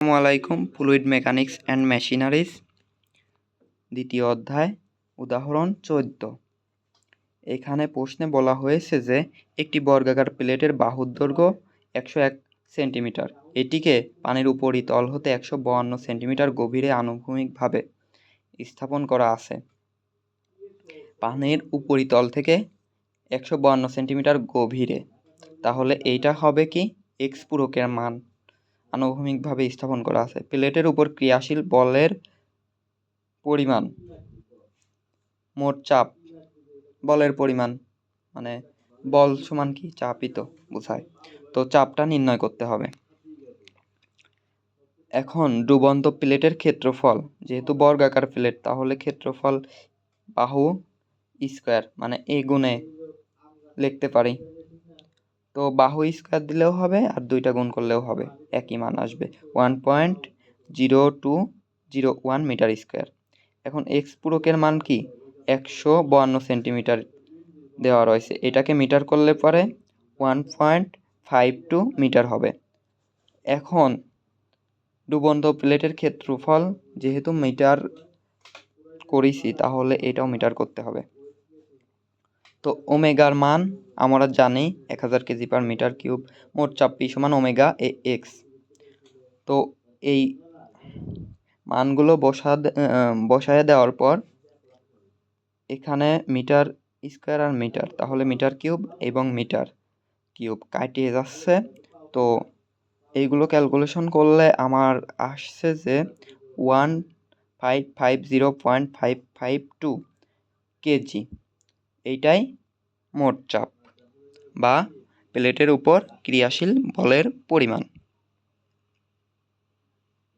আসসালামু আলাইকুম fluid mechanics and machineries দ্বিতীয় অধ্যায়, উদাহরণ চোদ্দ। এখানে প্রশ্নে বলা হয়েছে যে, একটি বর্গাকার প্লেটের বাহুর দৈর্ঘ্য একশো এক সেন্টিমিটার। এটিকে পানির উপরিতল হতে একশো বাহান্ন সেন্টিমিটার গভীরে আনুভূমিকভাবে স্থাপন করা আছে। পানির উপরিতল থেকে একশো বাহান্ন সেন্টিমিটার গভীরে। তাহলে এইটা হবে কি? এক্স পূরকের মান। আনুভূমিকভাবে স্থাপন করা আছে। প্লেটের উপর ক্রিয়াশীল বলের পরিমাণ, মোট চাপ, বলের পরিমাণ মানে বল সমান কি? চাপই তো বোঝায়। তো চাপটা নির্ণয় করতে হবে। এখন ডুবন্ত প্লেটের ক্ষেত্রফল, যেহেতু বর্গাকার প্লেট, তাহলে ক্ষেত্রফল বাহু স্কোয়ার মানে এ গুণে লিখতে পারি। তো বাহু স্কোয়ার দিলেও হবে আর দুইটা গুণ করলেও হবে। একই মান আসবে। One point zero two zero one metre square এখন এক্স পূরকের মান কি? একশো বাহান্ন সেন্টিমিটার দেওয়া রয়েছে। এটাকে মিটার করলে পরে one point five two metre হবে। এখন ডুবন্ত প্লেটের ক্ষেত্রফল, যেহেতু মিটার করেছি, তাহলে এটাও মিটার করতে হবে। তো ওমেগার মান আমরা জানি এক হাজার কেজি পার মিটার কিউব, মোট চাপ সমান ওমেগা এ এক্স। তো এই মানগুলো বসা বসায় দেওয়ার পর এখানে মিটার স্কোয়ার আর মিটার, তাহলে মিটার কিউব এবং মিটার কিউব কাটিয়ে যাচ্ছে। তো এইগুলো ক্যালকুলেশন করলে আমার আসছে যে one five five zero point five five two KG. এইটাই মোট চাপ বা প্লেটের উপর ক্রিয়াশীল বলের পরিমাণ।